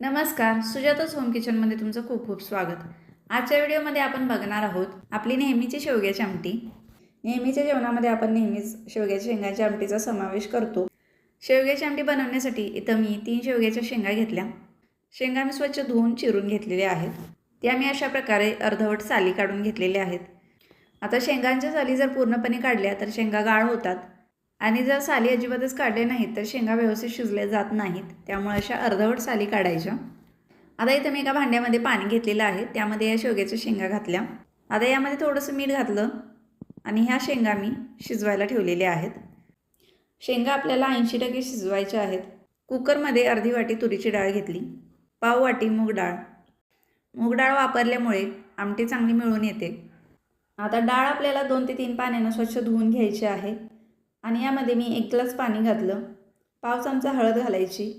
नमस्कार सुजाताच होम किचनमध्ये तुमचं खूप खूप स्वागत. आजच्या व्हिडिओमध्ये आपण बघणार आहोत आपली नेहमीची शेवग्याची आमटी. नेहमीच्या जेवणामध्ये आपण नेहमीच शेवग्याच्या शेंगाच्या आमटीचा समावेश करतो. शेवग्याची आमटी बनवण्यासाठी इथं मी तीन शेवग्याच्या शेंगा घेतल्या. शेंगा मी स्वच्छ धुवून चिरून घेतलेल्या आहेत. त्या मी अशा प्रकारे अर्धवट साली काढून घेतलेल्या आहेत. आता शेंगांच्या साली जर पूर्णपणे काढल्या तर शेंगा गाळ होतात. आणि जर साली अजिबातच काढले नाहीत तर शेंगा व्यवस्थित शिजल्या जात नाहीत. त्यामुळे अशा अर्धवट साली काढायच्या. आता इथं मी एका भांड्यामध्ये पाणी घेतलेलं आहे. त्यामध्ये या शेवग्याच्या शेंगा घातल्या. आता यामध्ये थोडंसं मीठ घातलं आणि ह्या शेंगा मी शिजवायला ठेवलेल्या आहेत. शेंगा आपल्याला ऐंशी टक्के शिजवायच्या आहेत. कुकरमध्ये अर्धी वाटी तुरीची डाळ घेतली. पाव वाटी मूग डाळ. मूग डाळ वापरल्यामुळे आमटी चांगली मिळून येते. आता डाळ आपल्याला दोन ते तीन पाण्यानं स्वच्छ धुवून घ्यायची आहे. आणि यामध्ये मी एक ग्लास पाणी घातलं. पाव चमचा हळद घालायची.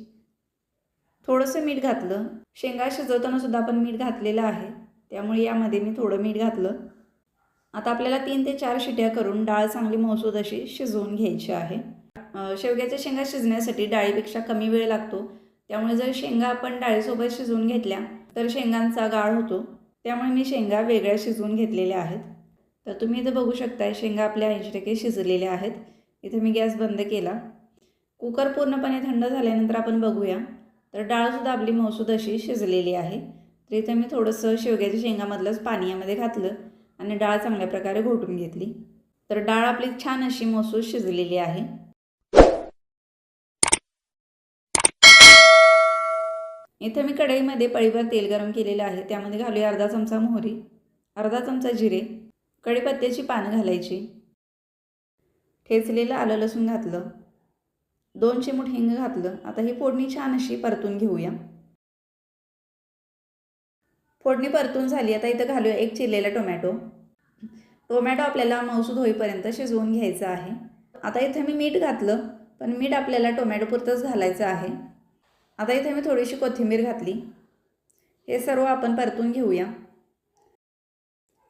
थोडंसं मीठ घातलं. शेंगा शिजवताना सुद्धा आपण मीठ घातलेलं आहे. त्यामुळे यामध्ये मी थोडं मीठ घातलं. आता आपल्याला तीन ते चार शिट्या करून डाळ चांगली मौसूद अशी शिजवून घ्यायची आहे. शेवग्याच्या शेंगा शिजण्यासाठी डाळीपेक्षा कमी वेळ लागतो. त्यामुळे जर शेंगा आपण डाळीसोबत शिजवून घेतल्या तर शेंगांचा गाळ होतो. त्यामुळे मी शेंगा वेगळ्या शिजवून घेतलेल्या आहेत. तर तुम्ही इथं बघू शकताय शेंगा आपल्या ऐंशी टक्के शिजलेल्या आहेत. इथे मी गॅस बंद केला. कुकर पूर्णपणे थंड झाल्यानंतर आपण बघूया. तर डाळसुद्धा आपली मौसूद अशी शिजलेली आहे. तर इथे मी थोडंसं शेवग्याच्या शेंगामधलंच पाणी यामध्ये घातलं आणि डाळ चांगल्या प्रकारे घोटून घेतली. तर डाळ आपली छान अशी मौसूद शिजलेली आहे. इथं मी कढईमध्ये पळीभर तेल गरम केलेलं आहे. त्यामध्ये घालूया अर्धा चमचा मोहरी अर्धा चमचा जिरे कढीपत्त्याची पानं घालायची. ठेचलेलं आलं लसूण घातलं. दोन चिमूट हिंग घातलं. आता ही फोडणी छान अशी परतून घेऊया. फोडणी परतून झाली. आता इथं घालूया एक चिरलेला टोमॅटो. टोमॅटो आपल्याला मौसूद होईपर्यंत शिजवून घ्यायचं आहे. आता इथं मी मीठ घातलं पण मीठ आपल्याला टोमॅटो पुरतंच घालायचं आहे. आता इथे मी थोडीशी कोथिंबीर घातली. हे सर्व आपण परतून घेऊया.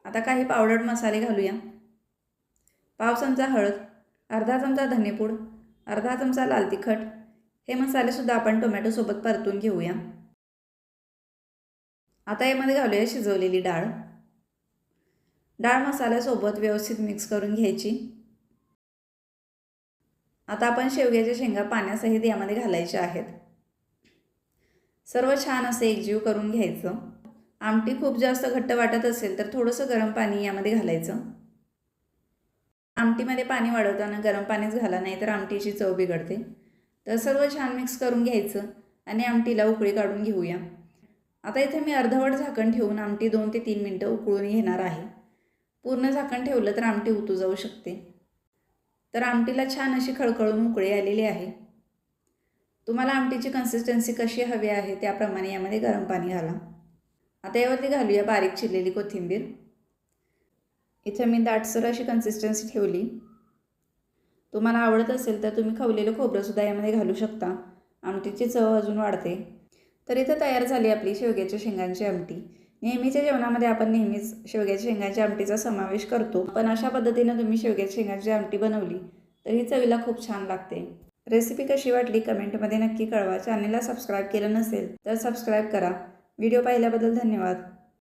आता काही पावडर मसाले घालूया. पाव चमचा हळद. अर्धा चमचा धनेपूड अर्धा चमचा लाल तिखट हे मसालेसुद्धा आपण टोमॅटोसोबत परतून घेऊया. आता यामध्ये घालूया शिजवलेली डाळ. डाळ मसाल्यासोबत व्यवस्थित मिक्स करून घ्यायची. आता आपण शेवग्याच्या शेंगा पाण्यासहित यामध्ये घालायच्या आहेत. सर्व छान असे एकजीव करून घ्यायचं. आमटी खूप जास्त घट्ट वाटत असेल तर थोडंसं गरम पाणी यामध्ये घालायचं. आमटीमध्ये पाणी वाढवताना गरम पाणीच घाला नाही तर आमटीची चव बिघडते. तर सर्व छान मिक्स करून घ्यायचं आणि आमटीला उकळी काढून घेऊया. आता इथे मी अर्धवट झाकण ठेवून आमटी दोन ते तीन मिनटं उकळून घेणार आहे. पूर्ण झाकण ठेवलं तर आमटी उतू जाऊ शकते. तर आमटीला छान अशी खळखळून उकळी आलेली आहे. तुम्हाला आमटीची कन्सिस्टन्सी कशी हवी आहे त्याप्रमाणे यामध्ये गरम पाणी घाला. आता यावरती घालूया बारीक चिरलेली कोथिंबीर. इथं मी दाटसर अशी कन्सिस्टन्सी ठेवली. तुम्हाला आवडत असेल तर तुम्ही खवलेलं खोबरंसुद्धा यामध्ये घालू शकता. आमटीची चव अजून वाढते. तर इथं तयार झाली आपली शेवग्याच्या शेंगांची आमटी. नेहमीच्या जेवणामध्ये आपण नेहमीच शेवग्याच्या शेंगांच्या आमटीचा समावेश करतो. पण अशा पद्धतीनं तुम्ही शेवग्याच्या शेंगांची आमटी बनवली तर ही चवीला खूप छान लागते. रेसिपी कशी वाटली कमेंटमध्ये नक्की कळवा. चॅनलला सबस्क्राईब केलं नसेल तर सबस्क्राईब करा. व्हिडिओ पाहिल्याबद्दल धन्यवाद.